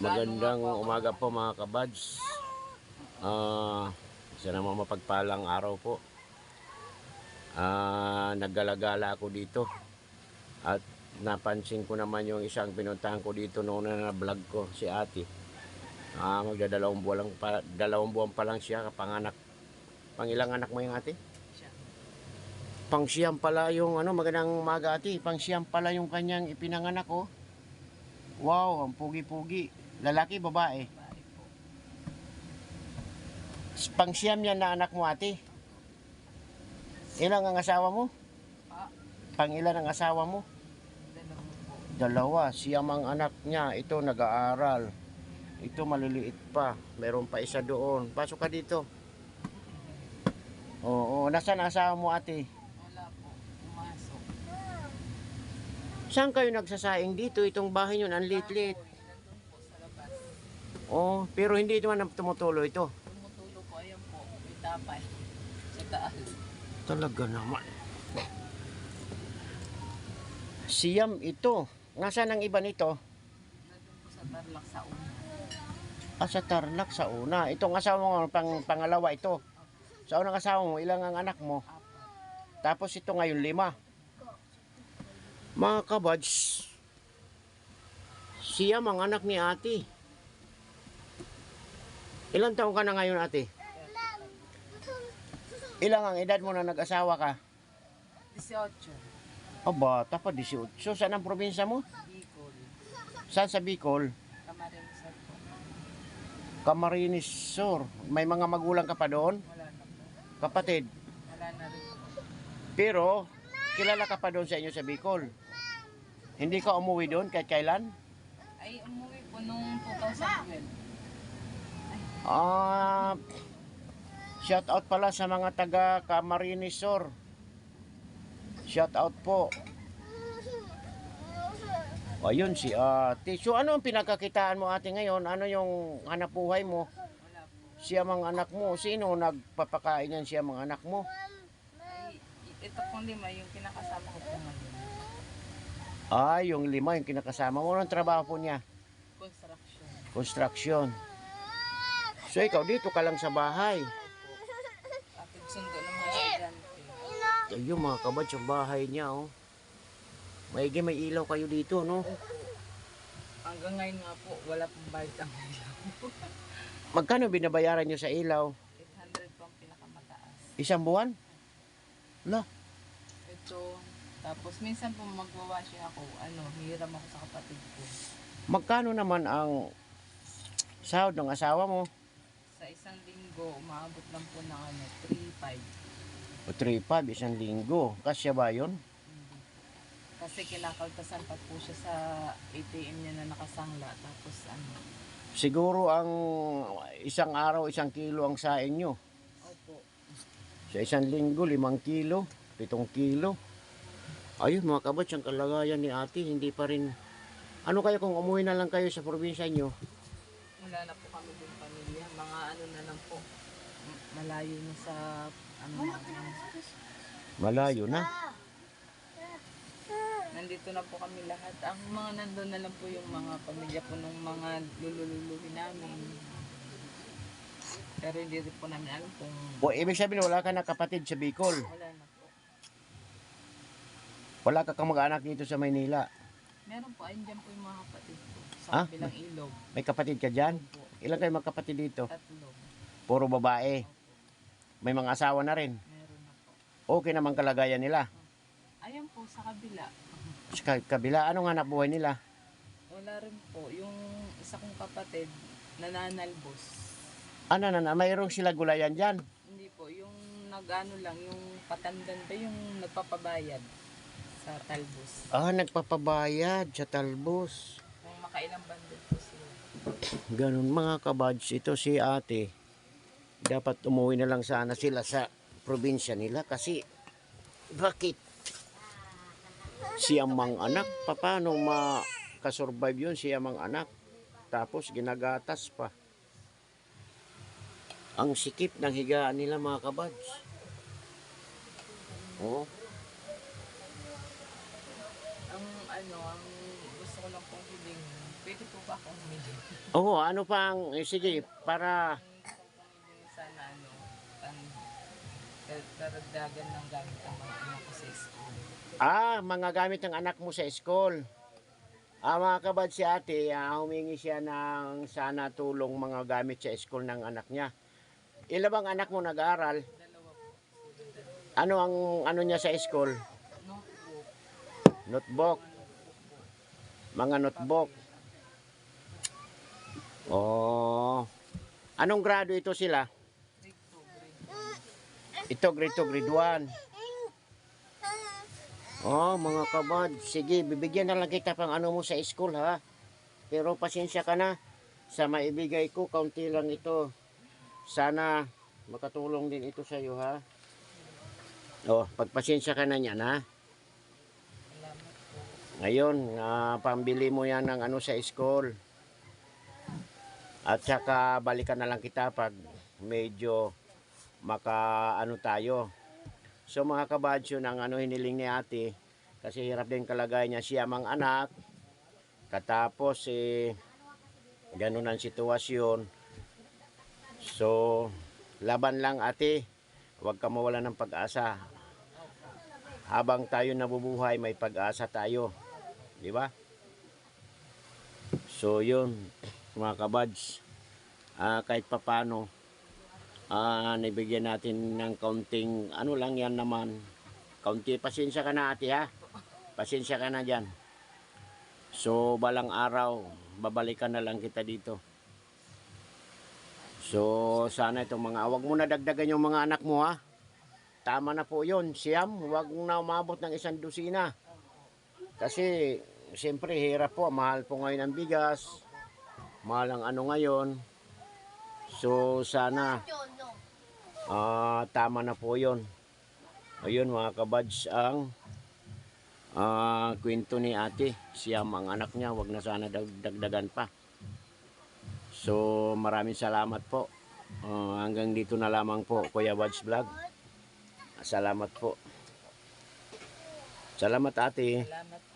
Magandang umaga po mga kabads. Ah, isa namang mapagpalang araw po. Ah, naggalagala ako dito. At napansin ko naman yung isang pinuntahan ko dito noon na vlog ko, si ate. Ah, magdadalawang buwan lang pa, dalawang buwan pa lang siya kapanganak. Pang ilang anak mo yung ate? Siya. Pang siyam pala yung ano, magandang umaga ate. Pang siyam pala yung kanyang ipinanganak oh. Wow, ang pugi-pugi. Lalaki, babae. Bahay po. Pang siyam yan na anak mo ate. Ilang ang asawa mo? Ah, Pang ilan ang asawa mo? dalawa po. Dalawa. Siyam ang anak niya. Ito nag-aaral. Ito maliliit pa. Meron pa isa doon. Pasok ka dito. Oo, nasaan ang asawa mo ate? Wala po. Pumasok. Saan kayo nagsasaing dito? Itong bahay nyo, ang liit-liit. Kahoy, Nandun po sa labas. Oh, pero hindi naman tumutulo ito. Tumutulo po. Ayan po. May tapay. Sa taas. Talaga naman. Siyam ito. Nasaan ang iba nito? Nandun po sa Tarlac sa una. Ah, sa Tarlac sa una. Itong asawa mo, pang, pangalawa ito. Sa unang asawa mo, ilang ang anak mo? Apat. Tapos ito ngayon, lima. Mga kabads, siyam ang anak ni ate. Ilang taong ka na ngayon ate? Ilang ang edad mo na nag-asawa ka? 18. Ah, bata pa, 18. Saan ang probinsya mo? Bicol. Saan sa Bicol? Camarines po. Camarines Sur. May mga magulang ka pa doon? Wala na po. Kapatid. Wala na rin. Pero, kilala ka pa doon sa inyo sa Bicol. Hindi ka umuwi doon kahit kailan? Ay, umuwi po nung 2012. Ah, shout out pala sa mga taga Camarines Sur. Shout out po. Ayun si ate. So ano ang pinagkakitaan mo ate ngayon? Ano yung hanap buhay mo? Siya mga anak mo. Sino nagpapakain yan siya mga anak mo? Ay, ito pong lima yung kinakasama ko po ngayon. Ah, yung lima yung kinakasama mo. Anong trabaho po niya? Construction. Construction. So ikaw dito ka lang sa bahay. Atid sundo ng mga estudyante. Ayun mga kabad sa bahay niya oh. Maigi may ilaw kayo dito no. Hanggang ngayon nga po, wala pong bayad ang ilaw. Magkano binabayaran niyo sa ilaw? 800 po ang pinakamataas. Isang buwan? La, Ito, tapos minsan po magwawashi ako, ano, hiram ako sa kapatid ko. magkano naman ang sahod ng asawa mo? Sa isang linggo, umaabot lang po ng ano, 3-5. O 3,500 isang linggo. Kasya ba yun? Hindi. Kasi kinakaltasan pa po siya sa ATM niya na nakasangla. Tapos ano, Siguro ang isang araw, isang kilo ang saing nyo. opo, Sa isang linggo, limang kilo, pitong kilo. Ayun mga kabats, ang kalagayan ni ate, hindi pa rin... Ano kayo kung umuwi na lang kayo sa probinsya nyo? wala na po kami. Mga ano na lang po, malayo na sa, ano, Malayo na. nandito na po kami lahat. Ang mga nandun na lang po yung mga pamilya po ng mga lulululuhin namin. Pero hindi rin po namin alam kung O, ibig sabihin, wala ka na kapatid sa Bicol. wala na po. Wala ka kang mag-anak dito sa Maynila. Meron po, ayun dyan po yung mga kapatid ko. Sa Ah? kabilang ilog. May kapatid ka dyan? Ilan kayo magkapatid dito? tatlo. Puro babae. Opo, May mga asawa na rin. meron na po. Okay naman kalagayan nila. Ayan po, sa kabila. Sa ka- kabila, anong hanap buhay nila? Wala rin po. Yung isa kong kapatid, nananalbos. Ano na na, mayroong sila gulayan dyan. Hindi po, yung nag-ano lang, yung patandan ba yung nagpapabayad sa talbos. Ah, nagpapabayad sa talbos. Kung makailang bundle po sila. Ganun mga kabads, ito si ate. Dapat umuwi na lang sana sila sa probinsya nila kasi bakit siyang mang anak? Paano makasurvive yun siyang mang anak? Tapos ginagatas pa. Ang sikip ng higaan nila mga kabads. Oh, Ang ano, ang gusto ko lang pong hiling, pwede po ba akong humingi? Oo, ano pang, eh, sige, para, sana ano, ang kar- karagdagan ng gamit ng mga anak ko sa school. ah, mga gamit ng anak mo sa school. Ah, mga kabad si ate, ah, humingi siya ng sana tulong mga gamit sa school ng anak niya. Ilan bang anak mo nag-aaral? Dalawa po. Ano ang ano niya sa school? Notebook. Notebook, mga notebook. Oh. Anong grado ito sila? Grade 2, grade Ito grade 2, grade 1. Oh, mga kabad, sige, bibigyan na lang kita pang ano mo sa school ha. Pero pasensya ka na sa maibigay ko, kaunti lang ito. Sana makatulong din ito sa iyo ha. Oh, pagpasensya ka na niyan ha. Ngayon, ah, pambili mo yan ng ano sa school. At saka balikan na lang kita pag medyo maka ano tayo. So mga kabadsyo ng ano hiniling ni ate, kasi hirap din kalagay niya siya mang anak. Katapos eh, ganun ang sitwasyon. So, laban lang ate. Huwag ka mawala ng pag-asa. Habang tayo nabubuhay, may pag-asa tayo. Di ba? So, yun, mga kabads. Ah, kahit papano, ah, nabigyan natin ng kaunting, ano lang yan naman. Kaunti, pasensya ka na ate ha. Pasensya ka na dyan. So, balang araw, babalikan na lang kita dito. So, sana itong mga, wag mo na dagdagan yung mga anak mo ha. Tama na po yun, siyam, wag na umabot ng isang dosina. Kasi, siyempre, hirap po, mahal po ngayon ang bigas. Mahal ang ano ngayon. So, sana, ah tama na po yun. Ayun mga kabads, ang ah, kwento ni ate. Siyam ang anak niya, wag na sana dag- dagdagan pa. So, maraming salamat po. Ah, hanggang dito na lamang po, Kuya Wads Vlog. Salamat po. Salamat ate. Salamat